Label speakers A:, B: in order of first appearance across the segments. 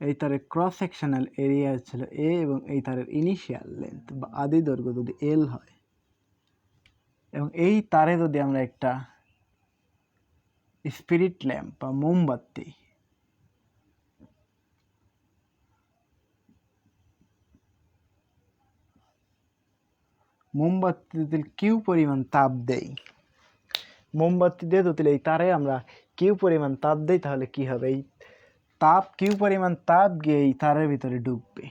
A: এই তারের cross sectional area ছিল এ এবং এই তারের ইনিশিয়াল লেন্থ বা আদি দৈর্ঘ্য যদি এল হয়। এবং এই তারে যদি আমরা একটা স্পিরিট ল্যাম্প বা মোমবাতি মোমবাতি যদি কিউ পরিমাণ তাপ দেই। মোমবাতি দিয়ে যদি এই তারে আমরা কিউ পরিমাণ তাপ দেই, তাহলে কি হবে? এই তাপ, কিউ পরিমাণ তাপ গিয়ে এই তারের ভিতরে ঢুকবে।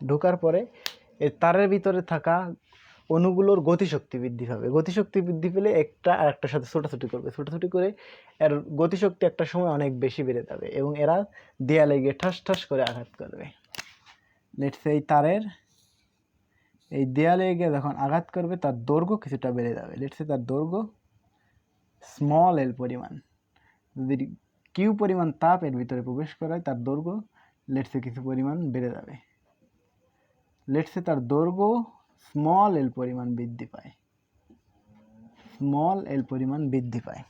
A: ঢোকার পরে এই তারের ভিতরে থাকা অণুগুলোর গতিশক্তি বৃদ্ধি পাবে। গতিশক্তি বৃদ্ধি পেলে একটা আর একটার সাথে ছোটাছুটি করবে। ছোটাছুটি করে এর গতিশক্তি একটা সময় অনেক বেশি বেড়ে যাবে এবং এরা দেয়ালে গিয়ে ঠাস ঠাস করে আঘাত করবে। লেটস এই তারের এই দেয়ালে গিয়ে যখন আঘাত করবে, তার দৈর্ঘ্য কিছুটা বেড়ে যাবে। লেটসে তার দৈর্ঘ্য স্মল এল পরিমাণ। যদি কিউ পরিমাণ তাপ এর ভিতরে প্রবেশ করায় তার দৈর্ঘ্য লেটসে কিছু পরিমাণ বেড়ে যাবে। লেটসে তার দৈর্ঘ্য স্মল এল পরিমাণ বৃদ্ধি পায়। স্মল এল পরিমাণ বৃদ্ধি পায়।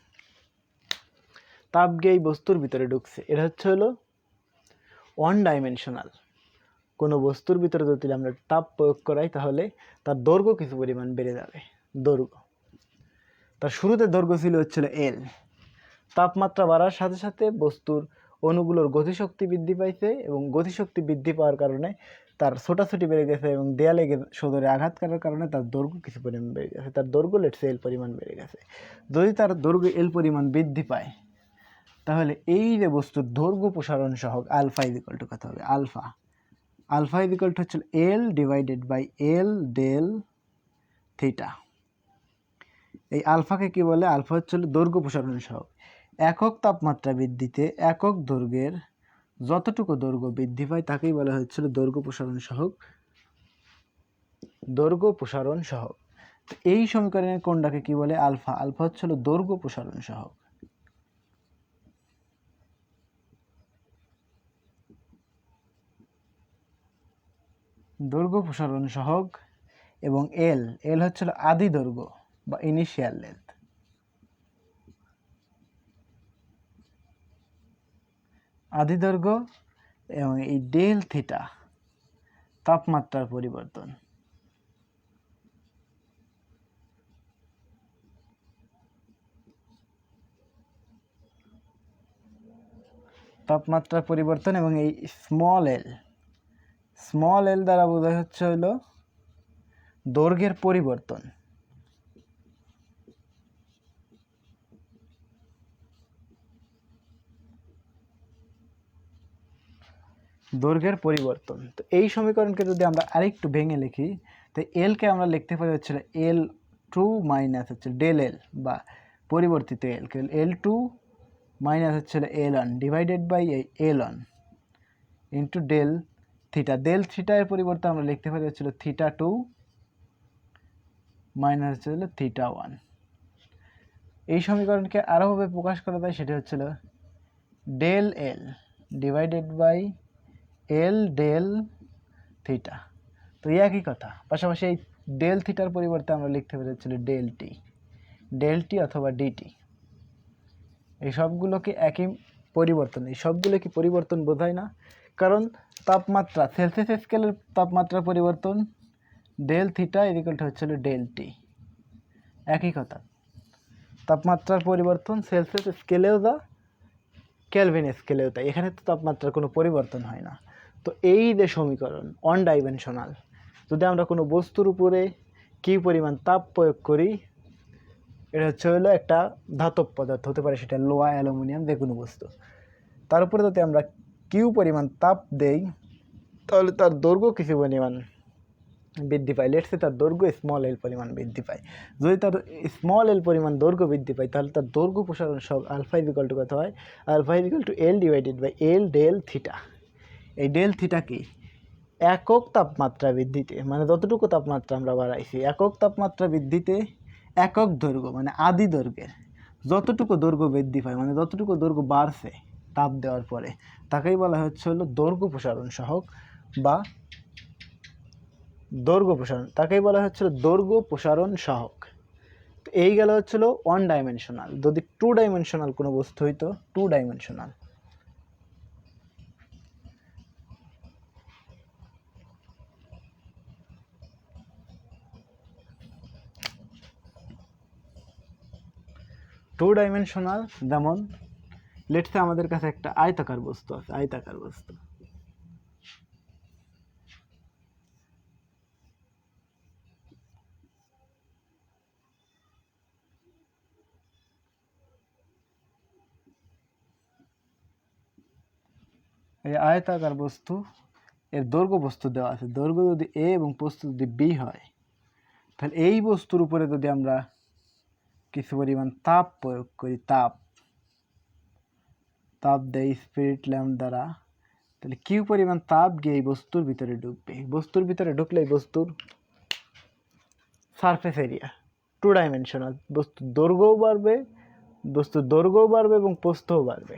A: তাপ গিয়ে এই বস্তুর ভিতরে ঢুকছে। এটা হচ্ছে হলো ওয়ান ডাইমেনশনাল কোনো বস্তুর ভিতরে যদি আমরা তাপ প্রয়োগ করাই তাহলে তার দৈর্ঘ্য কিছু পরিমাণ বেড়ে যাবে। দৈর্ঘ্য। তার শুরুতে দৈর্ঘ্য ছিল হচ্ছিল এল তাপমাত্রা বাড়ার সাথে সাথে বস্তুর অণুগুলোর গতিশক্তি বৃদ্ধি পাইছে এবং গতিশক্তি বৃদ্ধি পাওয়ার কারণে তার ছোটাছুটি বেড়ে গেছে এবং দেয়ালে সদরে আঘাত করার কারণে তার দৈর্ঘ্য কিছু পরিমাণ বেড়ে গেছে। তার দৈর্ঘ্য লেটসে এল পরিমাণ বেড়ে গেছে। যদি তার দৈর্ঘ্য এল পরিমাণ বৃদ্ধি পায়, তাহলে এই যে বস্তুর দৈর্ঘ্য প্রসারণ সহগ আলফা ইজ ইকাল টু কত হবে? আলফা। আলফা ইজ টু হচ্ছে L divided by L del theta এই আলফাকে কি বলে? আলফা হচ্ছে দৈর্ঘ্য প্রসারণ সহগ। একক তাপমাত্রা বৃদ্ধিতে একক দৈর্ঘ্যের যতটুকু দৈর্ঘ্য বৃদ্ধি পায় তাকেই বলা হচ্ছিল দৈর্ঘ্য প্রসারণ সহগ। দৈর্ঘ্য প্রসারণ সহগ। তো এই সমীকরণের কোনটাকে কি বলে? আলফা। আলফা হচ্ছে হলো দৈর্ঘ্য প্রসারণ সহগ। দৈর্ঘ্য প্রসারণ সহগ এবং এল এল হচ্ছিল আদি দৈর্ঘ্য বা ইনিশিয়াল লেন্থ আদি দৈর্ঘ্য এবং এই ডেল থিটা, তাপমাত্রার পরিবর্তন। তাপমাত্রার পরিবর্তন এবং এই স্মল এল স্মল এল দ্বারা বোঝায় হচ্ছে হলো দৈর্ঘ্যের পরিবর্তন। দৈর্ঘ্যের পরিবর্তন। তো এই সমীকরণকে যদি আমরা আরেকটু ভেঙে লিখি, তো এলকে আমরা লিখতে পারি হচ্ছে এল টু মাইনাস হচ্ছে ডেল এল বা পরিবর্তিত এল এল টু মাইনাস হচ্ছে এল ওয়ান ডিভাইডেড বাই এই L one into del theta del theta এর পরিবর্তে আমরা লিখতে পারি হচ্ছিল থিটা টু মাইনাস হচ্ছে থিটা ওয়ান এই সমীকরণকে আরোভাবে প্রকাশ করা যায় সেটা হচ্ছিল del L divided by L del theta তো এই একই কথা। পাশাপাশি এই ডেল থিটার পরিবর্তে আমরা লিখতে পারি হচ্ছিল ডেল টি ডেল টি অথবা ডিটি এই সবগুলোকে একই পরিবর্তন। এই সবগুলো কি পরিবর্তন বোঝায় না? কারণ তাপমাত্রা সেলসিয়াস স্কেলের তাপমাত্রার পরিবর্তন ডেল থিটা এদিকলটা হচ্ছিল ডেল টি একই কথা। তাপমাত্রার পরিবর্তন সেলসিয়াস স্কেলেও যা ক্যালভিন স্কেলেও তাই। এখানে তো তাপমাত্রার কোনো পরিবর্তন হয় না। তো এই যে সমীকরণ অন ডাইমেনশনাল যদি আমরা কোনো বস্তুর উপরে কী পরিমাণ তাপ প্রয়োগ করি, এটা হচ্ছে হলো একটা ধাতব পদার্থ, হতে পারে সেটা লোহা, অ্যালুমিনিয়াম, যে কোনো বস্তু। তার উপরে যদি আমরা কিউ পরিমাণ তাপ দেই, তাহলে তার দৈর্ঘ্য কিছু পরিমাণ বৃদ্ধি পায়। লেটসে তার দৈর্ঘ্য স্মল এল পরিমাণ বৃদ্ধি পায়। যদি তার স্মল এল পরিমাণ দৈর্ঘ্য বৃদ্ধি পায়, তাহলে তার দৈর্ঘ্য প্রসারণ সব আলফা ইজিক্যাল টু কত হয়? Alpha equal to L divided by L del theta এই ডেল থিটা কি? একক তাপমাত্রা বৃদ্ধিতে মানে যতটুকু তাপমাত্রা আমরা বাড়াইছি, একক তাপমাত্রা বৃদ্ধিতে একক দৈর্ঘ্য মানে আদি দৈর্ঘ্যের, যতটুকু দৈর্ঘ্য বৃদ্ধি পায় মানে যতটুকু দৈর্ঘ্য বাড়ছে তাপ দেওয়ার পরে, তাকেই বলা হচ্ছে হলো দৈর্ঘ্য প্রসারণ সহক বা দৈর্ঘ্য প্রসারণ, তাকেই বলা হচ্ছিল দৈর্ঘ্য প্রসারণ সহক এই গেল হচ্ছিল ওয়ান ডাইমেনশনাল যদি টু ডাইমেনশনাল কোনো বস্তু হইতো টু ডাইমেনশনাল টু ডাইমেনশনাল যেমন লেটসে আমাদের কাছে একটা আয়তাকার বস্তু আছে, আয়তাকার বস্তু। এই আয়তাকার বস্তু, এর দৈর্ঘ্য বস্তু দেওয়া আছে। দৈর্ঘ্য যদি এ এবং প্রস্তু যদি বি হয়, তাহলে এই বস্তুর উপরে যদি আমরা কিছু পরিমাণ তাপ প্রয়োগ করি তাপ তাপ দেয় স্পিরিট ল্যাম্প দ্বারা তাহলে কি পরিমাণ তাপ গিয়ে এই বস্তুর ভিতরে ঢুকবে বস্তুর ভিতরে ঢুকলে এই বস্তুর সারফেস এরিয়া টু ডাইমেনশনাল বস্তুর দৈর্ঘ্যও বাড়বে বস্তুর দৈর্ঘ্যও বাড়বে এবং প্রস্থও বাড়বে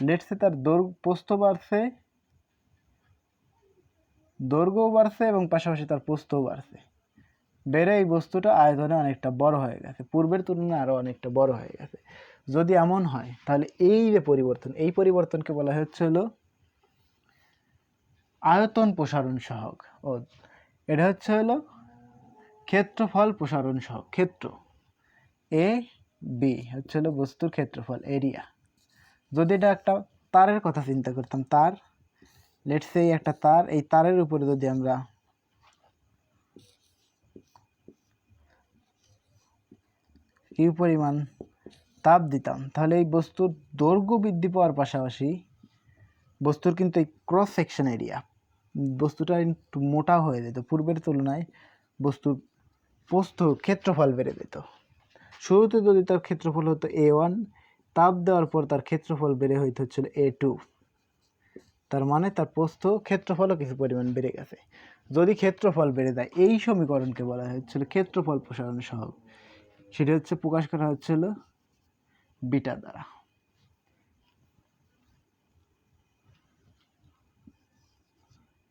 A: লেটসে তার দৈর্ঘ্য প্রস্থ বাড়ছে দৈর্ঘ্যও বাড়ছে এবং পাশাপাশি তার পোস্তও বাড়ছে বেড়ে এই বস্তুটা আয়তনে অনেকটা বড় হয়ে গেছে। পূর্বের তুলনায় আরও অনেকটা বড় হয়ে গেছে। যদি এমন হয়, তাহলে এই যে পরিবর্তন, এই পরিবর্তনকে বলা হচ্ছে হলো আয়তন প্রসারণ সহগ। ও, এটা হচ্ছে হলো ক্ষেত্রফল প্রসারণ সহগ, ক্ষেত্র। এ বি হচ্ছে হলো বস্তুর ক্ষেত্রফল এরিয়া যদি এটা একটা তারের কথা চিন্তা করতাম, তার লেটস এই একটা তার, এই তারের উপরে যদি আমরা কি পরিমাণ তাপ দিতাম, তাহলে এই বস্তুর দৈর্ঘ্য বৃদ্ধি পাওয়ার পাশাপাশি বস্তুর কিন্তু এই ক্রস সেকশন এরিয়া বস্তুটা একটু মোটা হয়ে যেত। পূর্বের তুলনায় বস্তুর প্রস্থ ক্ষেত্রফল বেড়ে যেত। শুরুতে যদি তার ক্ষেত্রফল হতো এ ওয়ান তাপ দেওয়ার পর তার ক্ষেত্রফল বেড়ে হইতে হচ্ছিল এ টু তার মানে তার প্রস্থ ক্ষেত্রফলও কিছু পরিমাণ বেড়ে গেছে। যদি ক্ষেত্রফল বেড়ে যায়, এই সমীকরণকে বলা হচ্ছিল ক্ষেত্রফল প্রসারণ সহগ। সেটি হচ্ছে প্রকাশ করা হচ্ছিল বিটা দ্বারা।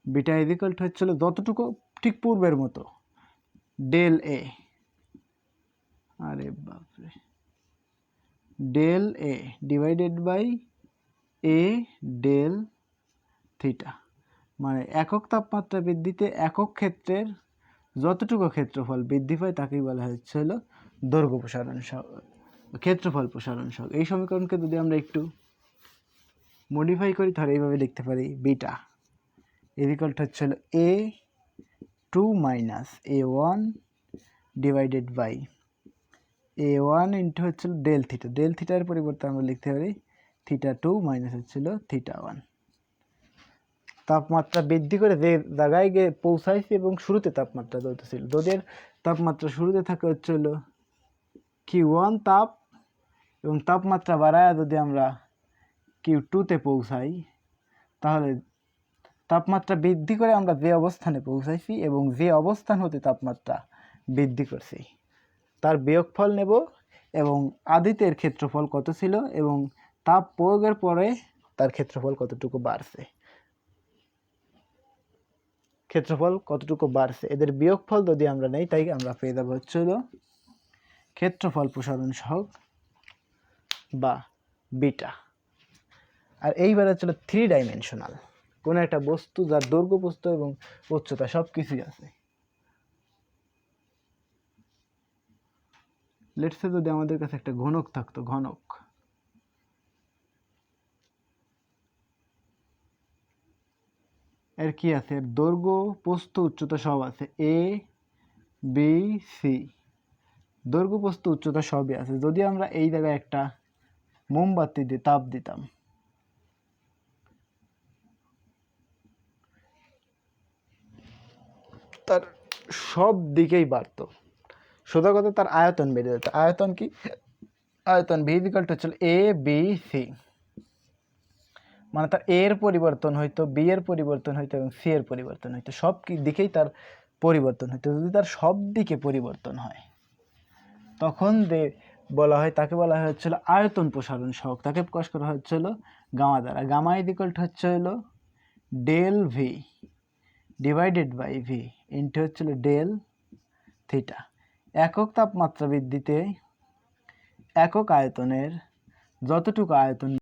A: বিটা ইজিকাল হচ্ছিল যতটুকু ঠিক পূর্বের মতো। ডেল এ আরে বাপরে। Del A divided by A del theta মানে একক তাপমাত্রা বৃদ্ধিতে একক ক্ষেত্রের যতটুকু ক্ষেত্রফল বৃদ্ধি পায় তাকেই বলা হচ্ছে হলো দৈর্ঘ্য প্রসারণ ক্ষেত্রফল প্রসারণ সহ। এই সমীকরণকে যদি আমরা একটু মডিফাই করি, তাহলে এইভাবে লিখতে পারি বিটা। ইজিকালটা হচ্ছে হলো A two minus A one divided by A one into হচ্ছিল ডেল থিটা ডেল থিটার পরিবর্তে আমরা লিখতে পারি থিটা টু মাইনাস হচ্ছিল থিটা ওয়ান তাপমাত্রা বৃদ্ধি করে যে জায়গায় গিয়ে পৌঁছাইছে এবং শুরুতে তাপমাত্রা চলতেছিল। তোদের তাপমাত্রা শুরুতে থাকে হচ্ছিল কিউ ওয়ান তাপ এবং তাপমাত্রা বাড়ায় যদি আমরা কিউ টুতে পৌঁছাই, তাহলে তাপমাত্রা বৃদ্ধি করে আমরা যে অবস্থানে পৌঁছাইছি এবং যে অবস্থান হতে তাপমাত্রা বৃদ্ধি করছি, তার বিয়োগফল নেব এবং আদিতের ক্ষেত্রফল কত ছিল এবং তাপ প্রয়োগের পরে তার ক্ষেত্রফল কতটুকু বাড়ছে। ক্ষেত্রফল কতটুকু বাড়ছে, এদের বিয়োগফল যদি আমরা নেই তাই আমরা পেয়ে যাব হচ্ছে ক্ষেত্রফল প্রসারণ সহগ বা বিটা। আর এইবার হচ্ছে থ্রি ডাইমেনশনাল কোনো একটা বস্তু, যার দৈর্ঘ্য বস্তু এবং উচ্চতা সব কিছুই আছে লেটসে যদি আমাদের কাছে একটা ঘনক থাকতো, ঘনক। এর কি আছে? দৈর্ঘ্য, প্রস্থ, উচ্চতা সব আছে। এ বি সি দৈর্ঘ্য প্রস্থ উচ্চতা সবই আছে। যদি আমরা এই জায়গায় একটা মোমবাতি দিয়ে তাপ দিতাম। তার সব দিকেই বাড়ত। সোজা কথা, তার আয়তন বেড়ে যেত। আয়তন কি? আয়তন ভিজিক্যালটা হচ্ছিল এ বি সি মানে তার এর পরিবর্তন হইতো বি এর পরিবর্তন হইতো এবং সি এর পরিবর্তন হইতো। সব দিকেই তার পরিবর্তন হইতো। যদি তার সব দিকে পরিবর্তন হয় তখন বলা হয়, তাকে বলা হচ্ছিল আয়তন প্রসারণ সহক তাকে প্রকাশ করা হচ্ছিল গামা দ্বারা গামা ইদিকলটা হচ্ছে হলো del V divided by V into হচ্ছিল ডেল থিটা একক তাপমাত্রা বৃদ্ধিতে একক আয়তনের যতটুকু আয়তন